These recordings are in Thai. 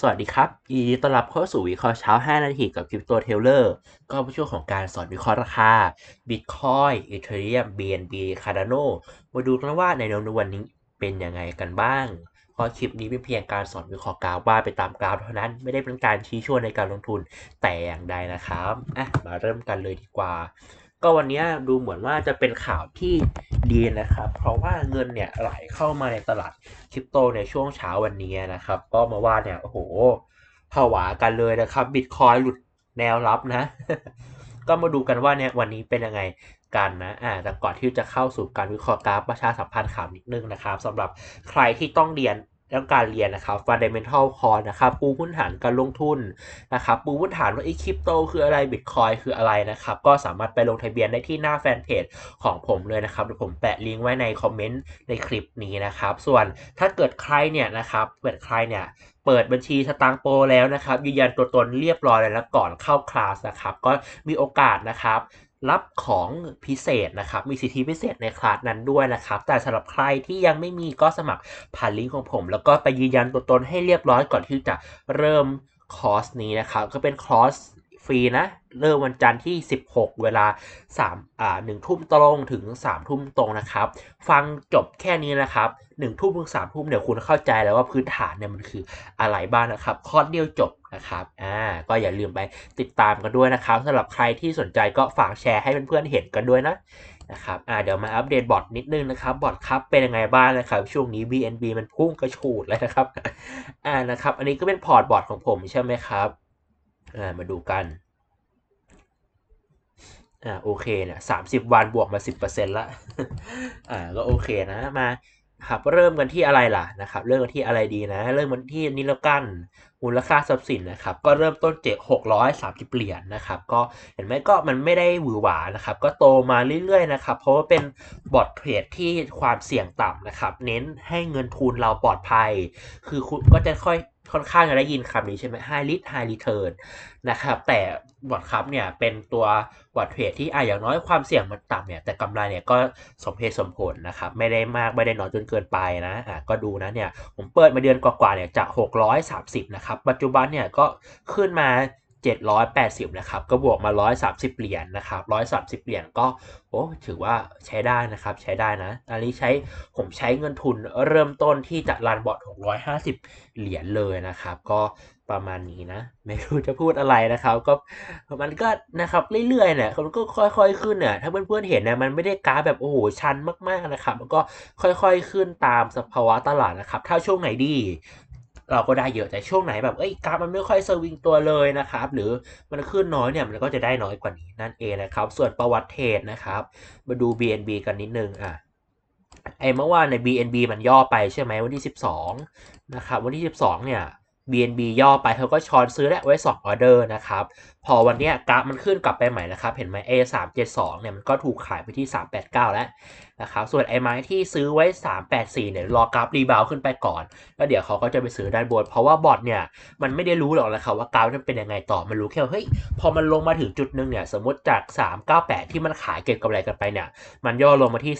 สวัสดีครับยินดีต้อนรับเข้าสู่วิเคราะห์เช้า 5 นาทีกับคริปโตเทเลอร์ก็เป็นช่วงของการสอนวิเคราะห์ราคา Bitcoin Ethereum BNB Cardano มาดูกันว่าในวันนี้เป็นยังไงกันบ้าง เพราะคลิปนี้เป็นเพียงการสอนวิเคราะห์กราฟว่าไปตามกราฟเท่านั้นไม่ได้เป็นการชี้ชวนในการลงทุนแต่อย่างใดนะครับอะมาเริ่มกันเลยดีกว่า ก็วันนี้ดูเหมือนว่าจะเป็นข่าวที่ดีนะครับ เพราะว่าเงินเนี่ยไหลเข้ามาในตลาดคริปโตในช่วงเช้าวันนี้นะครับ ก็มาว่าเนี่ยโอ้โหผวากันเลยนะครับบิตคอยหลุดแนวรับนะ ก็มาดูกันว่าเนี่ยวันนี้เป็นยังไงกันนะอ่าแต่ก่อนที่จะเข้าสู่การวิเคราะห์กราฟประชาสัมพันธ์ข่าวนิดนึงนะครับสำหรับใครที่ต้องเรียน เรื่องการเรียนนะครับ fundamental core นะครับปูพื้นฐานการลงทุนนะครับปูพื้นฐานว่าไอ้คริปโตคืออะไรบิตคอยคืออะไรนะครับ ก็สามารถไปลงทะเบียนได้ที่หน้าแฟนเพจของผมเลยนะครับเดี๋ยวผมแปะลิงก์ไว้ในคอมเมนต์ในคลิปนี้นะครับ ส่วนถ้าเกิดใครเนี่ยนะครับเปิดใครเนี่ยเปิดบัญชีสตางโปรแล้วนะครับยืนยันตัวตนเรียบร้อยแล้วก่อนเข้าคลาสนะครับก็มีโอกาสนะครับ รับของพิเศษนะครับ มีสิทธิพิเศษในคลาสนั้นด้วยนะครับ แต่สำหรับใครที่ยังไม่มีก็สมัครผ่านลิงก์ของผม แล้วก็ไปยืนยันตัวตนให้เรียบร้อยก่อนที่จะเริ่มคอร์สนี้นะครับ ก็เป็นคอร์ส ฟรีนะ เริ่มวันจันทร์ที่ 16 เวลา3อ่า1ทุ่มตรงถึง 3 ทุ่มตรงนะครับ ฟังจบแค่นี้นะครับ1ทุ่มถึง3ทุ่มเดี๋ยวคุณเข้าใจแล้วว่าพื้นฐานเนี่ยมันคืออะไรบ้างนะครับ คอร์สเดียวจบนะครับอ่าก็อย่าลืมไปติดตามกันด้วยนะครับสำหรับใครที่สนใจก็ฝากแชร์ให้เพื่อนๆเห็นกันด้วยนะนะครับอ่าเดี๋ยวมาอัปเดตบอทนิดนึงนะครับ บอทครับเป็นยังไงบ้างนะครับ ช่วงนี้ BNB มันพุ่งกระฉูดเลยนะครับ อ่านะครับ อันนี้ก็เป็นพอร์ตบอทของผมใช่ไหมครับ อ่ามาดูกันอ่าโอเคเนี่ยสามสิบวันบวกมาสิบเปอร์เซ็นต์ละอ่าก็โอเคนะมาครับเริ่มกันที่อะไรล่ะนะครับ เริ่มกันที่อะไรดีนะ เริ่มกันที่นิลกันมูลค่าทรัพย์สินนะครับ ก็เริ่มต้นเจ็ดหกร้อยสามสิบเหรียญนะครับ ก็เห็นไหมก็มันไม่ได้หวือหวานะครับ ก็โตมาเรื่อยๆนะครับ เพราะว่าเป็นบอทเทรดที่ความเสี่ยงต่ำนะครับ เน้นให้เงินทุนเราปลอดภัย คือคุณก็จะค่อย ค่อนข้างจะได้ยินคำนี้ใช่ไหม high risk high return นะครับ แต่บอดครับเนี่ยเป็นตัวบอดเทรดที่อะอย่างน้อยความเสี่ยงมันต่ำเนี่ย แต่กำไรเนี่ยก็สมเหตุสมผลนะครับ ไม่ได้มากไม่ได้น้อยจนเกินไปนะ อะก็ดูนะเนี่ย ผมเปิดมาเดือนกว่าๆเนี่ยจาก 630 นะครับ ปัจจุบันเนี่ยก็ขึ้นมา 780 นะครับ ก็บวกมา 130 เหรียญนะครับ 130 เหรียญก็โอ้ถือว่าใช้ได้นะครับ ใช้ได้นะ อันนี้ใช้ผมใช้เงินทุนเริ่มต้นที่จะรันบอท650 เหรียญเลยนะครับ ก็ประมาณนี้นะ ไม่รู้จะพูดอะไรนะครับ ก็มันก็นะครับเรื่อยๆเนี่ยมันก็ค่อยๆขึ้นเนี่ยถ้าเพื่อนๆเห็นเนี่ยมันไม่ได้กราฟแบบโอ้โหชันมากๆนะครับ มันก็ค่อยๆขึ้นตามสภาวะตลาดนะครับ ถ้าช่วงไหนดี เราก็ได้เยอะแต่ช่วงไหนแบบเอ้ยกราฟมันไม่ค่อยสวิงตัวเลยนะครับ หรือมันขึ้นน้อยเนี่ยมันก็จะได้น้อยกว่านี้นั่นเองนะครับ ส่วนประวัติเทรดนะครับ มาดู BNB กันนิดนึงอะไอ้เมื่อวานใน BNB มันย่อไปใช่ไหมวันที่ 12 นะครับ วันที่ 12 เนี่ย BNB ย่อไปเขาก็ช้อนซื้อและไว้2ออเดอร์นะครับ พอวันนี้กราฟมันขึ้นกลับไปใหม่นะครับ เห็นไหม A 3 7 2เนี่ยมันก็ถูกขายไปที่ 389 แล้วนะครับ ส่วนไอ้ไม้ที่ซื้อไว้ 384 เนี่ยรอกราฟรีบาวขึ้นไปก่อน แล้วเดี๋ยวเขาก็จะไปซื้อด้านบน เพราะว่าบอทเนี่ยมันไม่ได้รู้หรอกนะครับว่ากราฟมันเป็นยังไงต่อ มันรู้แค่ว่าเฮ้ยพอมันลงมาถึงจุดหนึ่งเนี่ยสมมติจาก 398 ที่มันขายเก็บกำไรกันไปเนี่ยมันย่อลงมาที่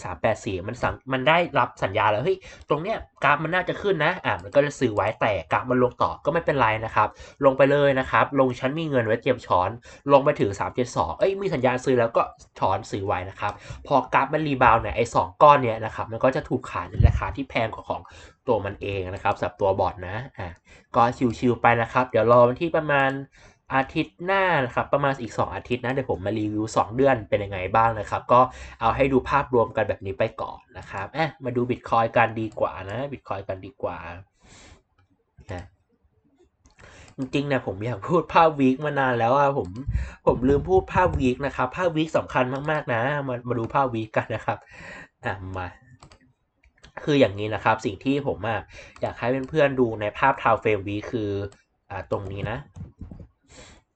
384 มันสั่งมันได้รับสัญญาแล้วเฮ้ยตรงเนี้ยกราฟมันน่าจะขึ้นนะอะมันก็จะซื้อไว้แต่กราฟมันลงต่อก็ไม่เป็นไรนะครับลงไปเลยนะครับลงชั้นมีเงินไว้เตรียมช้อนลงไปถึง 372 เอ้ยมีสัญญาณซื้อแล้วก็ช้อนซื้อไว้นะครับ พอกราฟมันรีบาวเนี่ยไอ้สองก้อนเนี่ยนะครับมันก็จะถูกขายในราคาที่แพงกว่าของตัวมันเองนะครับสำหรับตัวบอทนะอะก็ชิวๆไปนะครับ เดี๋ยวรอวันที่ประมาณอาทิตย์หน้านะครับประมาณอีก 2 อาทิตย์นะเดี๋ยวผมมารีวิว 2 เดือนเป็นยังไงบ้างนะครับ ก็เอาให้ดูภาพรวมกันแบบนี้ไปก่อนนะครับเอ๊ะมาดูบิตคอยกันดีกว่านะบิตคอยกันดีกว่า จริงๆนี่ยผมอยากพูดภาพวีคมานานแล้วอะผมผมลืมพูดภาพวีคนะครับภาพวีคสำคัญมากๆนะมามาดูภาพวีคกันนะครับอะมาคืออย่างนี้นะครับสิ่งที่ผมอะอยากให้เพื่อนๆดูในภาพทาวเฟรมวีคืออ่าตรงนี้นะ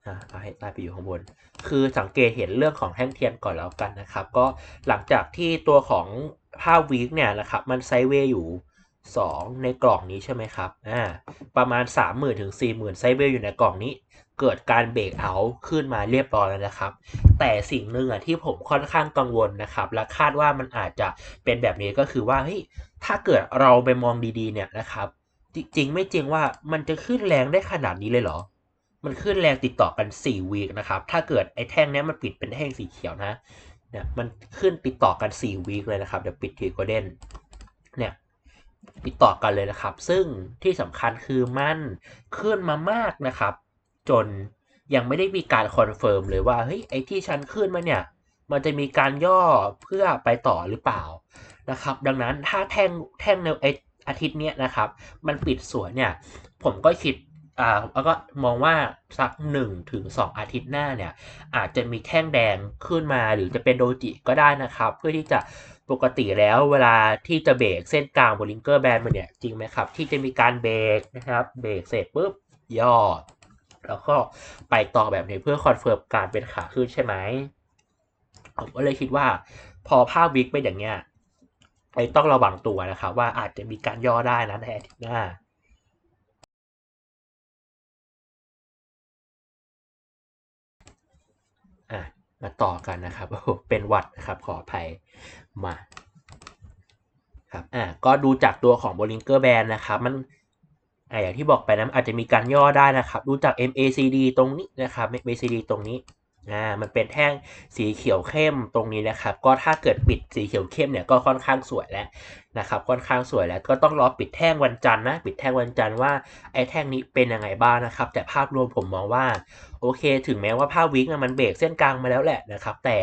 อ่าเอาให้ใต้ไปอยู่ข้างบน คือสังเกตเห็นเรื่องของแท่งเทียนก่อนแล้วกันนะครับ ก็หลังจากที่ตัวของภาพวีคเนี่ยนะครับมันไซเวย์อยู่ 2 ในกล่องนี้ใช่ไหมครับอ่าประมาณ 30,000ถึง40,000ไซด์เวย์อยู่ในกล่องนี้ เกิดการเบรกเอาท์ขึ้นมาเรียบร้อยแล้วนะครับ แต่สิ่งหนึ่งอะที่ผมค่อนข้างกังวลนะครับ และคาดว่ามันอาจจะเป็นแบบนี้ก็คือว่าเฮ้ยถ้าเกิดเราไปมองดีๆเนี่ยนะครับ จริงไม่จริงว่ามันจะขึ้นแรงได้ขนาดนี้เลยเหรอ มันขึ้นแรงติดต่อกัน4วีคนะครับถ้าเกิดไอ้แท่งนี้มันปิดเป็นแท่งสีเขียวนะเนี่ยมันขึ้นติดต่อกัน4วีคเลยนะครับเดี๋ยวปิดทีโกลเด้นเนี่ย ติดต่อกันเลยนะครับ ซึ่งที่สำคัญคือมันขึ้นมามากนะครับ จนยังไม่ได้มีการคอนเฟิร์มเลยว่าเฮ้ยไอที่ฉันขึ้นมาเนี่ย มันจะมีการย่อเพื่อไปต่อหรือเปล่านะครับ ดังนั้นถ้าแท่งแท่งในไออาทิตย์เนี้ยนะครับ มันปิดสวยเนี่ย ผมก็คิดอ่าแล้วก็มองว่าสัก1ถึง2อาทิตย์หน้าเนี่ย อาจจะมีแท่งแดงขึ้นมาหรือจะเป็นโดจิก็ได้นะครับ เพื่อที่จะ ปกติแล้วเวลาที่จะเบรกเส้นกลางบนลิงเกอร์แบนมันเนี่ยจริงไหมครับ ที่จะมีการเบรกนะครับเบรกเสร็จปุ๊บย่อ แล้วก็ไปต่อแบบนี้เพื่อคอนเฟิร์มการเป็นขาขึ้นใช่ไหมผมก็เลยคิดว่า พอภาพวิกเป็นอย่างเงี้ยไอ้ต้องระวังตัวนะครับ ว่าอาจจะมีการย่อได้นะในอาทิตย์หน้าอะมาต่อกันนะครับโอ้โหเป็นวัดนะครับ ขออภัย มาครับอะก็ดูจากตัวของ Bollinger Band นะครับ มันอะอย่างที่บอกไปนะอาจจะมีการย่อได้นะครับ ดูจาก MACD ตรงนี้นะครับ MACD ตรงนี้อ่ามันเป็นแท่งสีเขียวเข้มตรงนี้นะครับ ก็ถ้าเกิดปิดสีเขียวเข้มเนี่ยก็ค่อนข้างสวยแล้วนะครับ ค่อนข้างสวยแล้วก็ต้องรอปิดแท่งวันจันทร์นะ ปิดแท่งวันจันทร์ว่าไอ้แท่งนี้เป็นยังไงบ้างนะครับ แต่ภาพรวมผมมองว่า โอเค ถึงแม้ว่าภาพวิกมันเบรกเส้นกลางมาแล้วแหละนะครับ แต่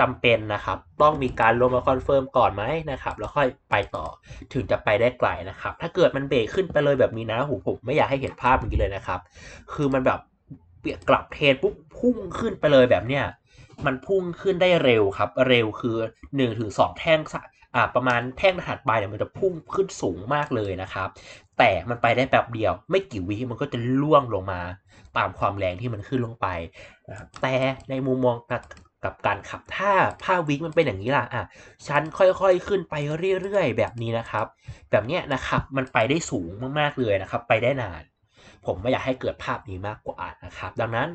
จำเป็นนะครับ ต้องมีการลงมาคอนเฟิร์มก่อนไหมนะครับ แล้วค่อยไปต่อถึงจะไปได้ไกลนะครับ ถ้าเกิดมันเบรกขึ้นไปเลยแบบนี้นะหูผมไม่อยากให้เห็นภาพอย่างนี้เลยนะครับ คือมันแบบเปลี่ยนกลับเทรนปุ๊บพุ่งขึ้นไปเลยแบบเนี้ยมันพุ่งขึ้นได้เร็วครับ เร็วคือ1นถึงสแท่งสะอ่าประมาณแท่งถัดไปเนี่ยมันจะพุ่งขึ้นสูงมากเลยนะครับ แต่มันไปได้แบบเดียว ไม่กี่วิมันก็จะล่วงลงมา ตามความแรงที่มันขึ้นลงไปนะครับแต่ในมุมมอง กับการขับถ้าผ้าวิกมันเป็นอย่างนี้ล่ะอะฉันค่อยๆขึ้นไปเรื่อยๆ แบบนี้นะครับ แบบเนี้ยนะครับมันไปได้สูงมากๆเลยนะครับ ไปได้นาน ผมไม่อยากให้เกิดภาพนี้มากกว่านะครับ ดังนั้น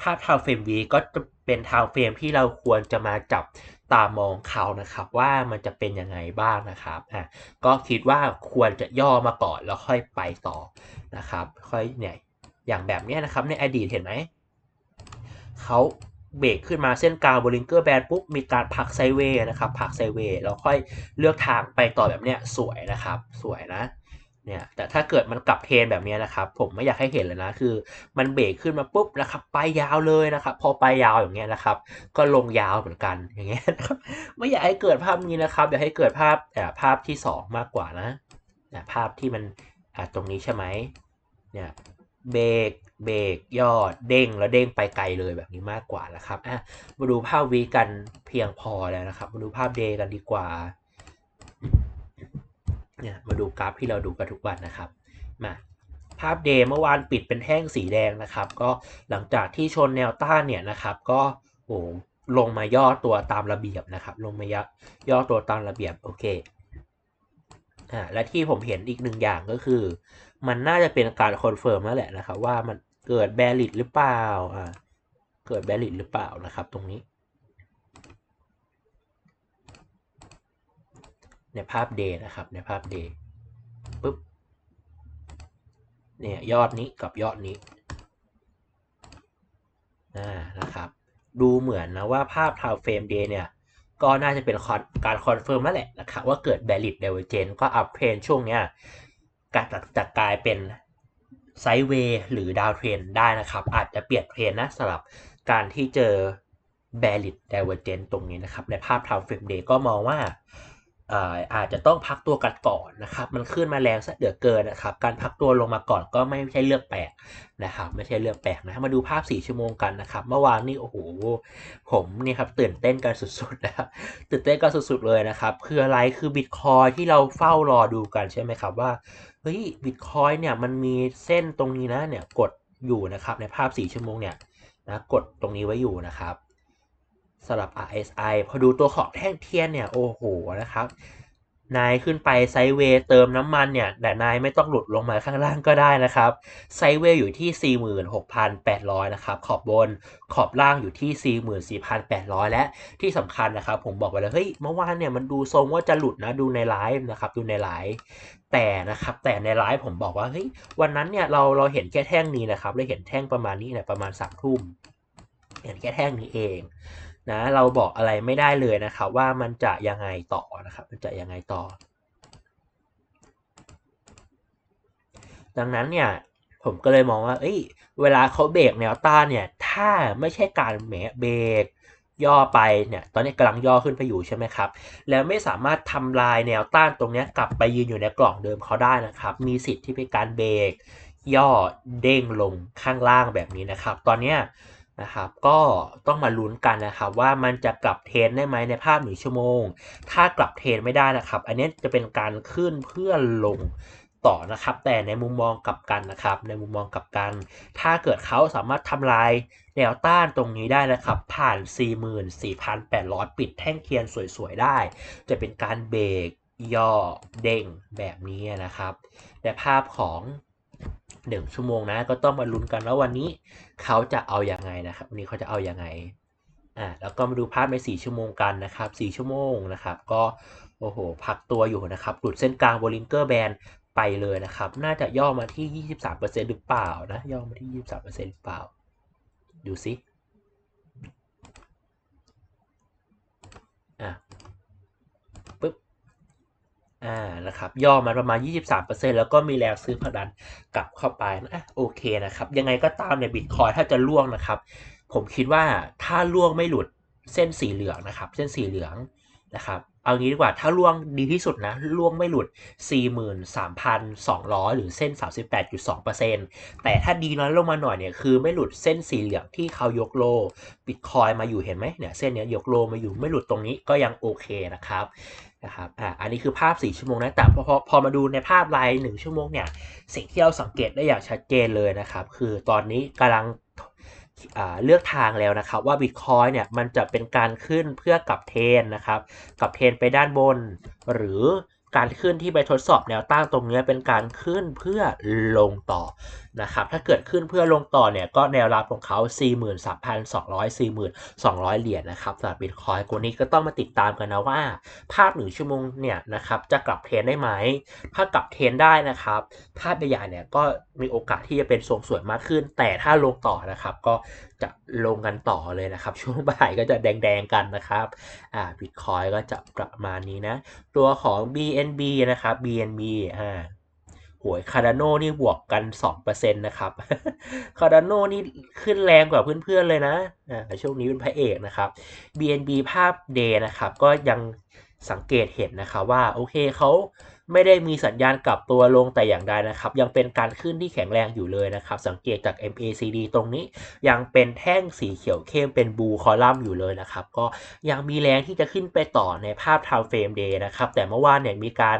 ภาพทาวเฟรมวีก็จะเป็นทาวเฟรมที่เราควรจะมาจับตามองเขานะครับว่ามันจะเป็นยังไงบ้างนะครับอะก็คิดว่าควรจะย่อมาก่อนแล้วค่อยไปต่อนะครับ ค่อยเนี่ยอย่างแบบนี้นะครับในอดีตเห็นไหมเขา เบรกขึ้นมาเส้นกลางบริงเกอร์แบนปุ๊บมีการพักไซเวย์นะครับพักไซเวย์แล้วค่อยเลือกทางไปต่อแบบเนี้ยสวยนะครับ สวยนะเนี่ยแต่ถ้าเกิดมันกลับเทรนแบบนี้นะครับ ผมไม่อยากให้เห็นเลยนะคือ มันเบรกขึ้นมาปุ๊บนะครับ ไปยาวเลยนะครับ พอไปยาวอย่างเงี้ยนะครับ ก็ลงยาวเหมือนกันอย่างเงี้ยนะครับไม่อยากให้เกิดภาพนี้นะครับอยากให้เกิดภาพแต่ภาพที่ 2 มากกว่านะนะภาพที่มันอ่าตรงนี้ใช่ไหมเนี่ยเบรก เบรกยอดเด้งแล้วเด้งไปไกลเลยแบบนี้มากกว่านะครับอะมาดูภาพวีกันเพียงพอแล้วนะครับ มาดูภาพเดย์กันดีกว่าเนี่ยมาดูกราฟที่เราดูกันทุกวันนะครับมาภาพเดย์เมื่อวานปิดเป็นแท่งสีแดงนะครับ ก็หลังจากที่ชนแนวต้านเนี่ยนะครับ ก็โอ้ลงมาย่อตัวตามระเบียบนะครับ ลงมาย่อย่อตัวตามระเบียบโอเคอ่าและที่ผมเห็นอีกหนึ่งอย่างก็คือ มันน่าจะเป็นการคอนเฟิร์มแล้วแหละนะครับ ว่ามันเกิดแบริดหรือเปล่าอ่าเกิดแบริดหรือเปล่านะครับตรงนี้ในภาพเดย์นะครับในภาพเดย์ปุ๊บเนี่ยยอดนี้กับยอดนี้อ่านะครับ ดูเหมือนนะว่าภาพทาวเฟรมเดย์เนี่ย ก็น่าจะเป็นการคอนเฟิร์มแล้วแหละนะครับว่าเกิดแบริดเดเวอเจนก็อัพเทรนช่วงเนี้ย การจะกลายเป็นไซด์เวย์หรือดาวเทรนได้นะครับ อาจจะเปลี่ยนเทรนนะสำหรับการที่เจอแบริดเดเวอร์เจนตรงนี้นะครับ ในภาพทาวเฟรมเดย์ก็มองว่า อาจจะต้องพักตัวกันก่อนนะครับ มันขึ้นมาแรงซะเหลือเกินนะครับ การพักตัวลงมาก่อนก็ไม่ใช่เรื่องแปลกนะครับ ไม่ใช่เรื่องแปลกนะมาดูภาพ 4 ชั่วโมงกันนะครับ เมื่อวานนี่โอ้โห ผมนี่ครับตื่นเต้นกันสุดๆนะครับ ตื่นเต้นกันสุดๆเลยนะครับ คืออะไร คือบิตคอยที่เราเฝ้ารอดูกันใช่ไหมครับว่า เฮ้ย บิตคอยเนี่ยมันมีเส้นตรงนี้นะเนี่ยกดอยู่นะครับในภาพ 4 ชั่วโมงเนี่ยนะกดตรงนี้ไว้อยู่นะครับ สำหรับ RSI พอดูตัวของแท่งเทียนเนี่ย โอ้โหนะครับ นายขึ้นไปไซเวย์เติมน้ำมันเนี่ย แต่นายไม่ต้องหลุดลงมาข้างล่างก็ได้นะครับ ไซเวย์อยู่ที่ 46,800 นะครับ ขอบบนขอบล่างอยู่ที่ 44,800 และที่สำคัญนะครับ ผมบอกไว้แล้ว เฮ้ย เมื่อวานเนี่ยมันดูทรงว่าจะหลุดนะ ดูในไลฟ์นะครับ ดูในไลฟ์แต่นะครับแต่ในไลฟ์ผมบอกว่าเฮ้ยวันนั้นเนี่ยเราเราเห็นแค่แท่งนี้นะครับเราเห็นแท่งประมาณนี้เนี่ยประมาณสามทุ่มเห็นแค่แท่งนี้เอง นะเราบอกอะไรไม่ได้เลยนะครับว่ามันจะยังไงต่อนะครับมันจะยังไงต่อ ดังนั้นเนี่ยผมก็เลยมองว่าเอ้ยเวลาเขาเบรกแนวต้านเนี่ยถ้าไม่ใช่การแหมเบรกย่อไปเนี่ยตอนนี้กำลังย่อขึ้นไปอยู่ใช่ไหมครับ แล้วไม่สามารถทำลายแนวต้านตรงนี้กลับไปยืนอยู่ในกล่องเดิมเขาได้นะครับ มีสิทธิ์ที่เป็นการเบรกย่อเด้งลงข้างล่างแบบนี้นะครับ ตอนเนี้ย นะครับก็ต้องมาลุ้นกันนะครับว่ามันจะกลับเทรนได้ไหมในภาพหนึ่งชั่วโมง ถ้ากลับเทรนไม่ได้นะครับ อันนี้จะเป็นการขึ้นเพื่อลงต่อนะครับ แต่ในมุมมองกลับกันนะครับ ในมุมมองกลับกัน ถ้าเกิดเขาสามารถทำลายแนวต้านตรงนี้ได้นะครับ ผ่าน 44,800 ปิดแท่งเทียนสวยๆได้ จะเป็นการเบรกย่อเด้งแบบนี้นะครับในภาพของ หนึ่งชั่วโมงนะ ก็ต้องมาลุ้นกันว่าวันนี้เขาจะเอาอยัางไงนะครับวันนี้เขาจะเอาอยัางไงอ่าแล้วก็มาดูภาพใน 4 ชั่วโมงกันนะครับ 4 ชั่วโมงนะครับ ก็โอ้โหพักตัวอยู่นะครับหลุดเส้นกลางบลิงเกอร์แบนไปเลยนะครับ น่าจะย่อมาที่ 23%หรือเปล่านะ ย่อมาที่ 23%หรือเปล่า ดูซิอะปึ๊บ อ่านะครับย่อมาประมาณ 23%แล้วก็มีแรงซื้อผดันกลับเข้าไปนะโอเคนะครับ ยังไงก็ตามในบิตคอยถ้าจะล่วงนะครับ ผมคิดว่าถ้าล่วงไม่หลุดเส้นสีเหลืองนะครับ เส้นสีเหลืองนะครับเอางี้ดีกว่าถ้าล่วงดีที่สุดนะล่วงไม่หลุด 43,200 หรือเส้น 38.2%แต่ถ้าดีน้อยลงมาหน่อยเนี่ยคือไม่หลุดเส้นสีเหลืองที่เขายกโลบิตคอยมาอยู่เห็นไหมเนี่ยเส้นนี้ยกโลมาอยู่ไม่หลุดตรงนี้ก็ยังโอเคนะครับ นะครับอ่าอันนี้คือภาพ 4 ชั่วโมงนะแต่พอพอพอมาดูในภาพราย1ชั่วโมงเนี่ยสิ่งที่เราสังเกตได้อย่างชัดเจนเลยนะครับ คือตอนนี้กำลังเลือกทางแล้วนะครับว่า Bitcoin เนี่ยมันจะเป็นการขึ้นเพื่อกลับเทรนนะครับกลับเทรนไปด้านบน หรือ การขึ้นที่ไปทดสอบแนวต้านตรงนี้เป็นการขึ้นเพื่อลงต่อนะครับถ้าเกิดขึ้นเพื่อลงต่อเนี่ยก็แนวรับของเขา 43,200 4,200 เหรียญนะครับสำหรับบิตคอยคนนี้ก็ต้องมาติดตามกันนะว่า ภาพหนึ่งชั่วโมงเนี่ยนะครับจะกลับเทรนได้ไหม ถ้ากลับเทรนได้นะครับ ภาพใหญ่ๆเนี่ยก็มีโอกาสที่จะเป็นทรงสวยมากขึ้น แต่ถ้าลงต่อนะครับก็ จะลงกันต่อเลยนะครับ ช่วงบ่ายก็จะแดงๆกันนะครับอ่าบิตคอยก็จะประมาณนี้นะ ตัวของ BNB นะครับ BNB อ่าหวยคาร์ดานนี่บวกกัน 2%นะครับคาร์ดานนนี่ขึ้นแรงกว่าเพื่อนๆเลยนะอ่าช่วงนี้เป็นพระเอกนะครับ BNB ภาพเดย์นะครับ ก็ยังสังเกตเห็นนะครับว่า โอเคเขา ไม่ได้มีสัญญาณกลับตัวลงแต่อย่างใดนะครับ ยังเป็นการขึ้นที่แข็งแรงอยู่เลยนะครับ สังเกตจาก MACD ตรงนี้ยังเป็นแท่งสีเขียวเข้มเป็นบูคอลัมน์อยู่เลยนะครับ ก็ยังมีแรงที่จะขึ้นไปต่อในภาพ time frame day นะครับ แต่เมื่อวานเนี่ยมีการ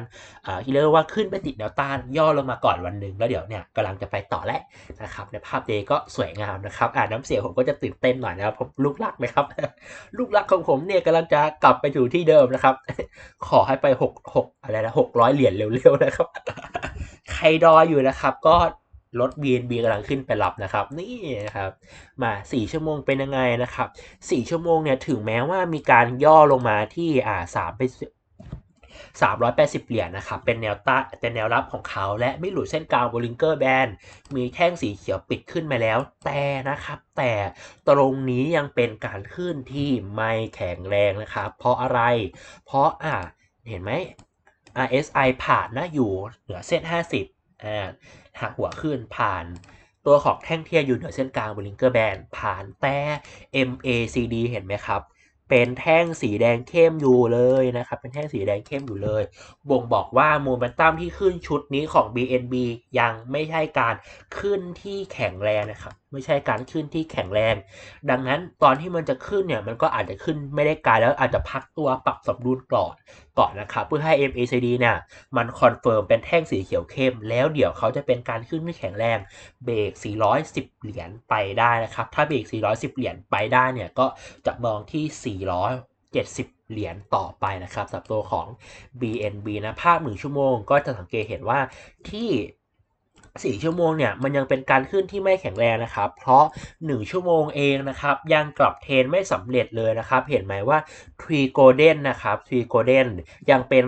ที่เรียกว่าขึ้นไปติดแนวต้านย่อลงมาก่อนวันหนึ่งแล้วเดี๋ยวเนี่ยกำลังจะไปต่อแล้วนะครับในภาพ day ก็สวยงามนะครับอ่าน้ำเสียงผมก็จะตื่นเต้นหน่อยนะครับผมลูกลักนะครับ ลูกลักของผมเนี่ยกำลังจะกลับไปอยู่ที่เดิมนะครับ ขอให้ไป6 6อะไรนะ600เหรียญเร็วๆนะครับ ใครดออยู่นะครับ ก็รถ BNB กำลังขึ้นไปรับนะครับ นี่นะครับ มา 4 ชั่วโมงเป็นยังไงนะครับ 4 ชั่วโมงเนี่ยถึงแม้ว่ามีการย่อลงมาที่อ่า3ไป380 เหรียญนะครับ เป็นแนวต้าเป็นแนวรับของเขา และไม่หลุดเส้นกลางบลิงเกอร์แบนมีแท่งสีเขียวปิดขึ้นมาแล้ว แต่นะครับ แต่ตรงนี้ยังเป็นการขึ้นที่ไม่แข็งแรงนะครับ เพราะอะไร เพราะอ่า เห็นไหม RSI ผ่านนะอยู่เหนือเส้น 50อ่าหักหัวขึ้นผ่านตัวของแท่งเทียอยู่เหนือเส้นกลางบลิงเกอร์แบนผ่านแต่ MACD เห็นไหมครับ เป็นแท่งสีแดงเข้มอยู่เลยนะครับ เป็นแท่งสีแดงเข้มอยู่เลย บ่งบอกว่าโมเมนตัมที่ขึ้นชุดนี้ของ BNB ยังไม่ใช่การขึ้นที่แข็งแรงนะครับ ไม่ใช่การขึ้นที่แข็งแรง ดังนั้นตอนที่มันจะขึ้นเนี่ยมันก็อาจจะขึ้นไม่ได้ไกลแล้วอาจจะพักตัวปรับสมดุลก่อน ก่อนนะครับเพื่อให้ MACD เนี่ยมันคอนเฟิร์มเป็นแท่งสีเขียวเข้ม แล้วเดี๋ยวเขาจะเป็นการขึ้นที่แข็งแรงเบรก 410 เหรียญไปได้นะครับถ้าเบรก 410 เหรียญไปได้เนี่ยก็จะมองที่ 470เหรียญต่อไปนะครับสำหรับตัวของ BNB นะภาพ 1 ชั่วโมงก็จะสังเกตเห็นว่าที่ 4 ชั่วโมงเนี่ยมันยังเป็นการขึ้นที่ไม่แข็งแรงนะครับ เพราะ 1 ชั่วโมงเองนะครับยังกลับเทนไม่สำเร็จเลยนะครับ เห็นไหมว่า Tree Golden นะครับ Tree Golden ยังเป็น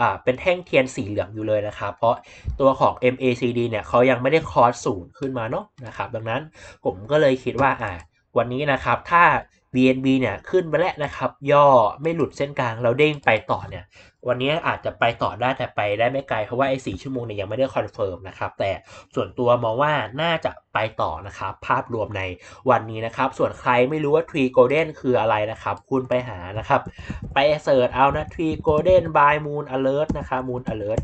อ่าเป็นแท่งเทียนสีเหลืองอยู่เลยนะครับ เพราะตัวของ MACD เนี่ยเขายังไม่ได้คอร์สศูนย์ขึ้นมาเนาะนะครับ ดังนั้นผมก็เลยคิดว่าอ่าวันนี้นะครับถ้า BNB เนี่ยขึ้นไปแล้วนะครับ ย่อไม่หลุดเส้นกลางเราเด้งไปต่อเนี่ย วันนี้อาจจะไปต่อได้แต่ไปได้ไม่ไกล เพราะว่าไอ้สชั่วโมงเนี่ยยังไม่ได้คอนเฟิร์มนะครับ แต่ส่วนตัวมองว่าน่าจะไปต่อนะครับ ภาพรวมในวันนี้นะครับ ส่วนใครไม่รู้ว่า Tree Golden คืออะไรนะครับ คุณไปหานะครับ ไปเสิร์ชเอานะ Tree Golden by Moon Alert นะครับ Moon Alert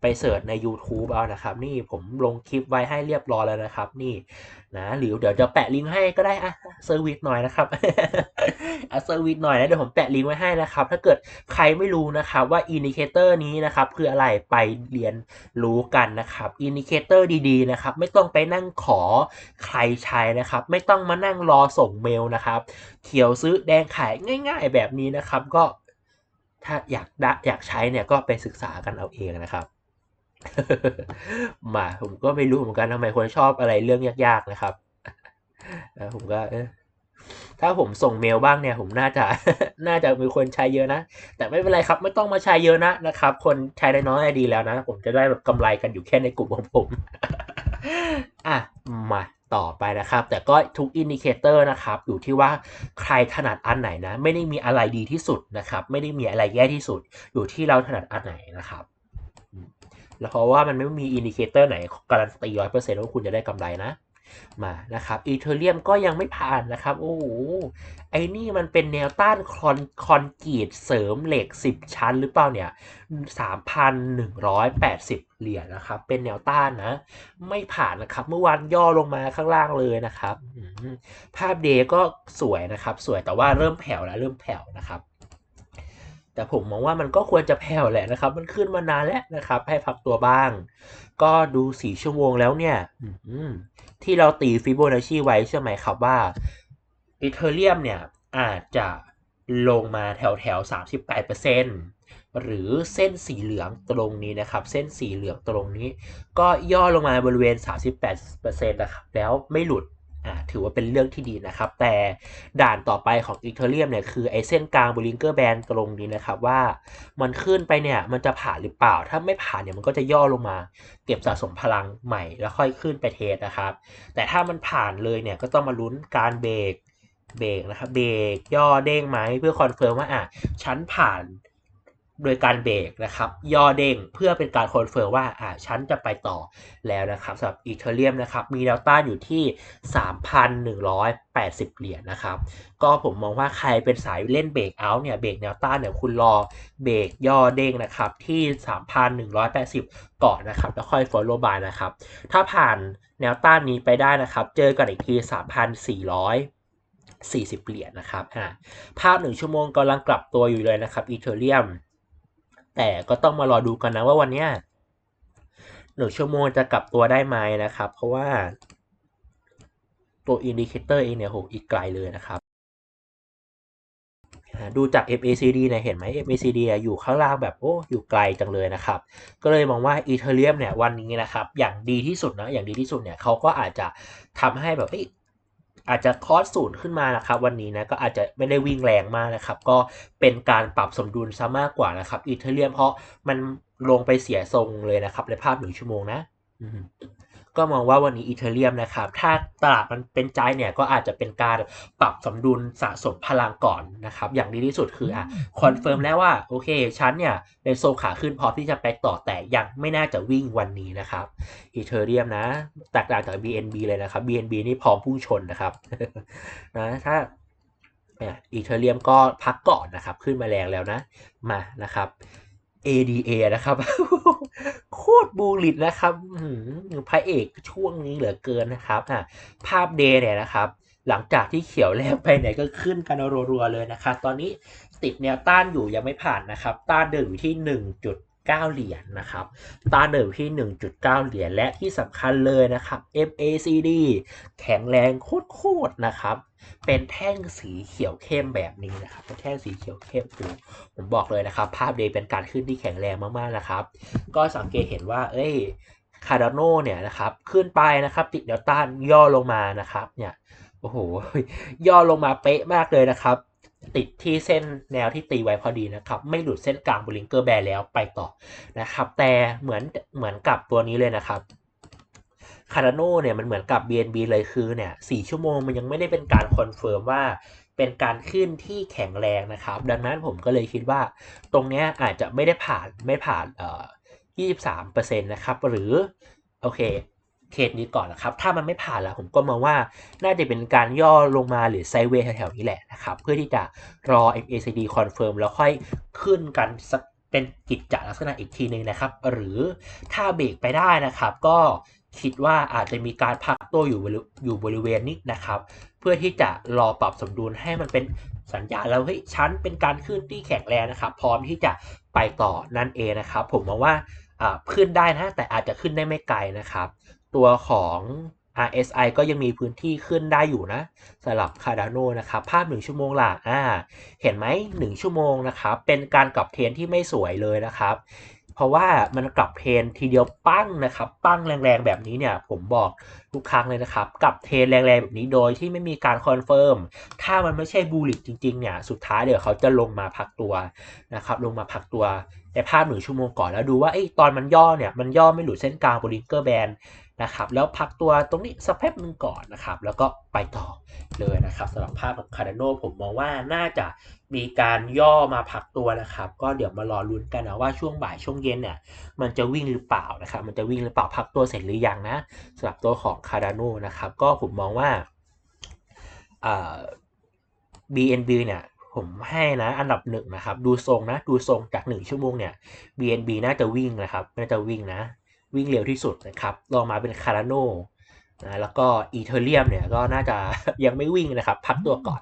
ไปเสิร์ชใน YouTube เอานะครับ นี่ผมลงคลิปไว้ให้เรียบร้อยแล้วนะครับ นี่นะหรือเดี๋ยวจะแปะลิงก์ให้ก็ได้อะเซอร์วิสหน่อยนะครับ อะเซอร์วิสหน่อยนะเดี๋ยวผมแปะลิงก์ไว้ให้นะครับ ถ้าเกิดใครไม่รู้นะครับว่าอินดิเคเตอร์นี้นะครับคืออะไรไปเรียนรู้กันนะครับอินดิเคเตอร์ดีๆนะครับ ไม่ต้องไปนั่งขอใครใช้นะครับ ไม่ต้องมานั่งรอส่งเมลนะครับ เขียวซื้อแดงขายง่าย ๆ แบบนี้นะครับก็ถ้าอยากอยากใช้เนี่ยก็ไปศึกษากันเอาเองนะครับมาผมก็ไม่รู้เหมือนกันทำไมคนชอบอะไรเรื่องยากๆนะครับแล้วผมก็เออ ถ้าผมส่งเมลบ้างเนี่ยผมน่าจะน่าจะมีคนใช้เยอะนะ แต่ไม่เป็นไรครับไม่ต้องมาใช้เยอะนะนะครับ คนใช้ได้น้อยดีแล้วนะ ผมจะได้แบบกำไรกันอยู่แค่ในกลุ่มของผม อะ มาต่อไปนะครับ แต่ก็ทุกอินดิเคเตอร์นะครับ อยู่ที่ว่าใครถนัดอันไหนนะ ไม่ได้มีอะไรดีที่สุดนะครับ ไม่ได้มีอะไรแย่ที่สุด อยู่ที่เราถนัดอันไหนนะครับแล้วเพราะว่ามันไม่มีอินดิเคเตอร์ไหนการันตีร้อยเปอร์เซ็นต์ว่าคุณจะได้กำไรนะ มานะครับอีเทเรียมก็ยังไม่ผ่านนะครับโอ้โหไอ้นี่มันเป็นแนวต้านคอนคอนกรีตเสริมเหล็ก 10 ชั้นหรือเปล่าเนี่ย 3,180 เหรียญนะครับ เป็นแนวต้านนะ ไม่ผ่านนะครับ เมื่อวานย่อลงมาข้างล่างเลยนะครับ ภาพเดย์ก็สวยนะครับ สวยแต่ว่าเริ่มแผ่วแล้วเริ่มแผ่วนะครับ แต่ผมมองว่ามันก็ควรจะแผ่วแหละนะครับ มันขึ้นมานานแล้วนะครับ ให้พักตัวบ้าง ก็ดูสี่ชั่วโมงแล้วเนี่ยที่เราตีฟิโบนัชชีไว้ใช่ไหมครับว่าอีเทเรียมเนี่ยอาจจะลงมาแถวแถวสามสิบแปดเปอร์เซ็นหรือเส้นสีเหลืองตรงนี้นะครับ เส้นสีเหลืองตรงนี้ ก็ย่อลงมาบริเวณ 38%นะครับ แล้วไม่หลุด ถือว่าเป็นเรื่องที่ดีนะครับ แต่ด่านต่อไปของอีเทเรียมเนี่ยคือไอ้เส้นกลางบริงเกอร์แบนตรงนี้นะครับว่ามันขึ้นไปเนี่ยมันจะผ่านหรือเปล่า ถ้าไม่ผ่านเนี่ยมันก็จะย่อลงมา เก็บสะสมพลังใหม่แล้วค่อยขึ้นไปเทสนะครับ แต่ถ้ามันผ่านเลยเนี่ยก็ต้องมาลุ้นการเบรกเบรกนะครับเบรกย่อเด้งไหมเพื่อคอนเฟิร์มว่าอะฉันผ่าน โดยการเบรกนะครับ ย่อเด้งเพื่อเป็นการคอนเฟิร์มว่าอะฉันจะไปต่อแล้วนะครับสำหรับอีเทเรียมนะครับ มีแนวต้านอยู่ที่ 3,180 เหรียญนะครับ ก็ผมมองว่าใครเป็นสายเล่นเบรกเอาท์เนี่ยเบรกแนวต้านเนี่ยคุณรอเบรกย่อเด้งนะครับ ที่ 3,180 ก่อนนะครับ แล้วค่อย follow by นะครับ ถ้าผ่านแนวต้านนี้ไปได้นะครับ เจอกันอีกที 3,400 40 เหรียญนะครับอ่าภาพ 1 ชั่วโมงกำลังกลับตัวอยู่เลยนะครับอีเทเรียม แต่ก็ต้องมารอดูกันนะว่าวันเนี้ยหนึ่งชั่วโมงจะกลับตัวได้ไหมนะครับ เพราะว่าตัวอินดิเคเตอร์เองเนี่ยโหอีกไกลเลยนะครับ ดูจาก MACD เนี่ยเห็นไหม MACD อยู่ข้างล่างแบบโอ้อยู่ไกลจังเลยนะครับ ก็เลยมองว่า Ethereum เนี่ยวันนี้นะครับ อย่างดีที่สุดนะอย่างดีที่สุดเนี่ยเขาก็อาจจะทำให้แบบ อาจจะคอสศูนย์ขึ้นมานะครับ วันนี้นะก็อาจจะไม่ได้วิ่งแรงมากนะครับ ก็เป็นการปรับสมดุลซะมากกว่านะครับอีเทเรียมเพราะมันลงไปเสียทรงเลยนะครับในภาพหนึ่งชั่วโมงนะ ก็มองว่าวันนี้อีเทเรียมนะครับ ถ้าตลาดมันเป็นใจเนี่ยก็อาจจะเป็นการปรับสมดุลสะสมพลังก่อนนะครับ อย่างดีที่สุดคืออะคอนเฟิร์มแล้วว่าโอเคฉันเนี่ยเป็นโซขาขึ้นพร้อมที่จะไปต่อแต่ยังไม่น่าจะวิ่งวันนี้นะครับอีเทเรียมนะแตกต่างจาก BNB เลยนะครับ BNB นี่พร้อมพุ่งชนนะครับนะถ้าอีเทเรียมก็พักก่อนนะครับ ขึ้นมาแรงแล้วนะ มานะครับ ADA นะครับโคตรบูลิตนะครับพระเอกช่วงนี้เหลือเกินนะครับภาพเดย์เนี่ยนะครับ หลังจากที่เขียวแลกไปเนี่ยก็ขึ้นกันรัวๆเลยนะครับ ตอนนี้ติดแนวต้านอยู่ยังไม่ผ่านนะครับ ต้านเดิมอยู่ที่ 1.9 เหรียญนนะครับตานเดิมที่ 1.9 เหรียญและที่สำคัญเลยนะครับ MACD แข็งแรงโคตรๆนะครับเป็นแท่งสีเขียวเข้มแบบนี้นะครับเป็นแท่งสีเขียวเข้มดูผมบอกเลยนะครับ ภาพเดย์เป็นการขึ้นที่แข็งแรงมากๆนะครับ ก็สังเกตเห็นว่า เอ้ย Cardano เนี่ยนะครับขึ้นไปนะครับติดแนวต้านย่อลงมานะครับเนี่ยโอ้โหย่อลงมาเป๊ะมากเลยนะครับ ติดที่เส้นแนวที่ตีไว้พอดีนะครับ ไม่หลุดเส้นกลางบริงเกอร์แบร์แล้วไปต่อนะครับ แต่เหมือนเหมือนกับตัวนี้เลยนะครับคาร์โนเนี่ยมันเหมือนกับ BNB เลยคือเนี่ยสชั่วโมงมันยังไม่ได้เป็นการคอนเฟิร์มว่าเป็นการขึ้นที่แข็งแรงนะครับ ดังนั้นผมก็เลยคิดว่า ตรงนี้อาจจะไม่ได้ผ่านไม่ผ่านเอ่อ23%นะครับ หรือ โอเค เคสนี้ก่อนนะครับ ถ้ามันไม่ผ่านแล้วผมก็มองว่าน่าจะเป็นการย่อลงมาหรือไซเวย์แถวๆนี้แหละนะครับ เพื่อที่จะรอ MACD คอนเฟิร์มแล้วค่อยขึ้นกันสักเป็นกิจจลักษณะอีกทีหนึ่งนะครับ หรือถ้าเบรกไปได้นะครับ ก็คิดว่าอาจจะมีการพักตัวอยู่บริอยู่บริเวณนี้นะครับ เพื่อที่จะรอปรับสมดุลให้มันเป็นสัญญาณแล้วเฮ้ยชั้นเป็นการขึ้นที่แข็งแรงนะครับ พร้อมที่จะไปต่อนั่นเองนะครับ ผมมองว่าขึ้นได้นะแต่อาจจะขึ้นได้ไม่ไกลนะครับ ตัวของ RSI ก็ยังมีพื้นที่ขึ้นได้อยู่นะสำหรับ Cardano นะครับ ภาพ 1 ชั่วโมงหลักอ่าเห็นไหม 1 ชั่วโมงนะครับ เป็นการกลับเทรนที่ไม่สวยเลยนะครับ เพราะว่ามันกลับเทรนทีเดียวปั้งนะครับ ปั้งแรงๆแบบนี้เนี่ย ผมบอกทุกครั้งเลยนะครับ กลับเทรนแรงๆแบบนี้โดยที่ไม่มีการคอนเฟิร์ม ถ้ามันไม่ใช่บูลลิกจริงๆเนี่ย สุดท้ายเดี๋ยวเขาจะลงมาพักตัวนะครับ ลงมาพักตัว ในภาพหนึ่งชั่วโมงก่อนแล้วดูว่าไอ้ตอนมันย่อเนี่ยมันย่อไม่หลุดเส้นกลางบริงเกอร์แบนนะครับแล้วพักตัวตรงนี้สักแป๊บนึงก่อนนะครับแล้วก็ไปต่อเลยนะครับสำหรับภาพของคาร์ดโนผมมองว่าน่าจะมีการย่อมาพักตัวนะครับ ก็เดี๋ยวมารอลุ้นกันนะว่าช่วงบ่ายช่วงเย็นเนี่ยมันจะวิ่งหรือเปล่านะครับมันจะวิ่งหรือเปล่าพักตัวเสร็จหรือยังนะสำหรับตัวของคาร์ดโนนะครับก็ผมมองว่าอ่า BNB เนี่ย ผมให้นะ อันดับหนึ่งนะครับ ดูทรงนะ ดูทรงจากหนึ่งชั่วโมงเนี่ย BNB น่าจะวิ่งนะครับน่าจะวิ่งนะ วิ่งเร็วที่สุดนะครับลองมาเป็นคาร์โนนะแล้วก็อีเทเรียมเนี่ยก็น่าจะยังไม่วิ่งนะครับ พักตัวก่อน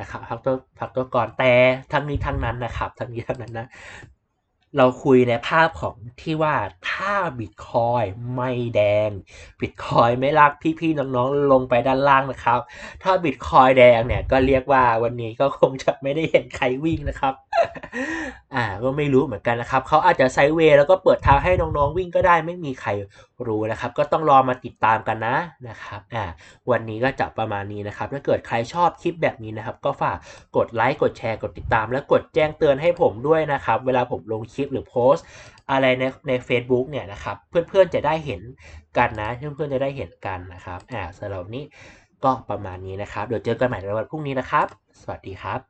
นะครับ พักตัวพักตัวก่อนแต่ทั้งนี้ทั้งนั้นนะครับ ทั้งนี้ทั้งนั้นนะ เราคุยในภาพของที่ว่าถ้าบิตคอยไม่แดงบิตคอยไม่ลากพี่ๆน้องๆลงไปด้านล่างนะครับ ถ้าบิตคอยแดงเนี่ยก็เรียกว่าวันนี้ก็คงจะไม่ได้เห็นใครวิ่งนะครับ อ่าก็ไม่รู้เหมือนกันนะครับเขาอาจจะไซด์เวย์แล้วก็เปิดทางให้น้องๆวิ่งก็ได้ไม่มีใครรู้นะครับ ก็ต้องรอมาติดตามกันนะนะครับอ่าวันนี้ก็จะประมาณนี้นะครับ ถ้าเกิดใครชอบคลิปแบบนี้นะครับ ก็ฝากกดไลค์กดแชร์กดติดตาม และกดแจ้งเตือนให้ผมด้วยนะครับ เวลาผมลงคลิปหรือโพสต์อะไรในใน a c e b o o k เนี่ยนะครับ เพื่อนๆจะได้เห็นกันนะ เพื่อนๆจะได้เห็นกันนะครับอ่าสำหรับนี้ก็ประมาณนี้นะครับเดี๋ยวเจอกันใหม่ในวันพรุ่งนี้นะครับ สวัสดีครับ